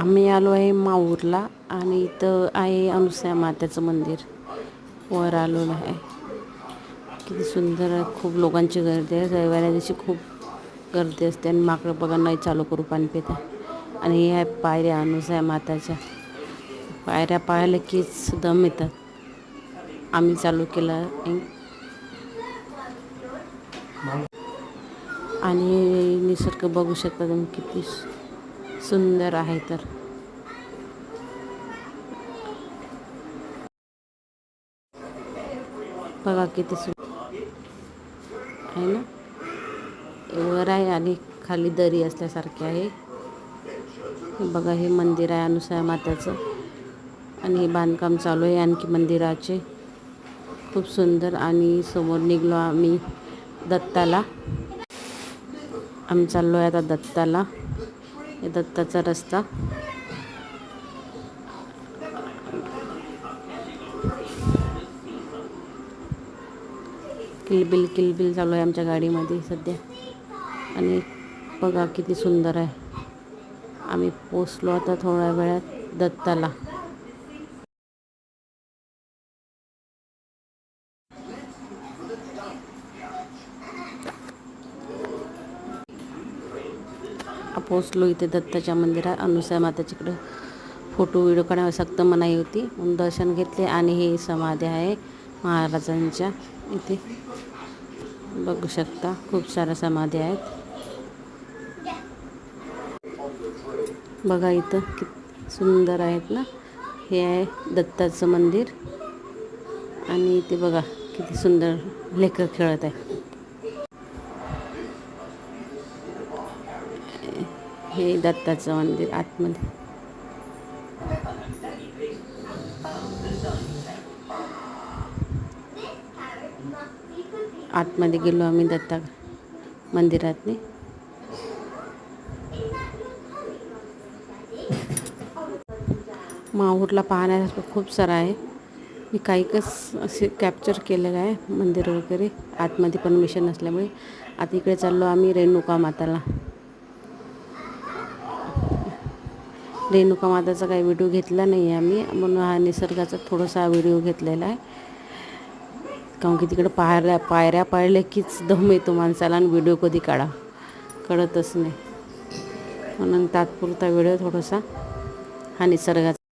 आम्ही आलो आहे माहूरला आणि इथं आहे अनुसया मात्याचं मंदिर. वर आलो आहे. किती सुंदर आहे. खूप लोकांची गर्दी आहे. रविवारी दिवशी खूप गर्दी असते आणि माकडं बघा नाही चालू करू पाणी पिता. आणि हे आहे पायऱ्या अनुसया माताच्या पायऱ्या पाहायला कीच दम येतात. आम्ही चालू केलं आणि निसर्ग बघू शकता तुम्ही किती सुंदर आहे तर. बघा किती सु आहे ना? वर आहे आणि खाली दरी असल्यासारखे आहे. बघा हे मंदिर आहे अनुसया माताचं. आणि हे बांधकाम चालू आहे आणखी मंदिराचे. खूप सुंदर आणि समोर निघलो आम्ही दत्ताला. आम्ही चाललो आहे आता दत्ताला. हे दत्ताचा रस्ता. किलबिल किलबिल चालू आहे आमच्या गाडीमध्ये सध्या. आणि बघा किती सुंदर आहे. आम्ही पोचलो आता थोड्या वेळात दत्ताला. पोचलो इथे दत्ताच्या मंदिरात. अनुसया माताच्याकडं फोटो व्हिडिओ काढायला सक्त मनाई होती. म्हणून दर्शन घेतले आणि हे समाधी आहे महाराजांच्या इथे. बघू शकता खूप साऱ्या समाधी आहेत. बघा इथं किती सुंदर आहेत ना? हे आहे दत्ताचं मंदिर. आणि इथे बघा किती सुंदर लेकर खेळत आहे. हे दत्ताचं मंदिर आतमध्ये. आतमध्ये गेलो आम्ही दत्ता मंदिरातने. माहूरला पाहण्यासारखं खूप सारं आहे. मी काहीकच असे कॅप्चर केलेलं आहे मंदिर वगैरे. आतमध्ये परमिशन असल्यामुळे आता इकडे चाललो आम्ही रेणुका माताला. रेणुका माताचा काही व्हिडिओ घेतला नाही आहे आम्ही. म्हणून हा निसर्गाचा थोडासा व्हिडिओ घेतलेला आहे. कारण की तिकडं पायऱ्या पायऱ्या पाळल्या कीच दम येतो माणसाला आणि व्हिडिओ कधी काढा. कळतच नाही. म्हणून तात्पुरता व्हिडिओ थोडासा हा निसर्गाचा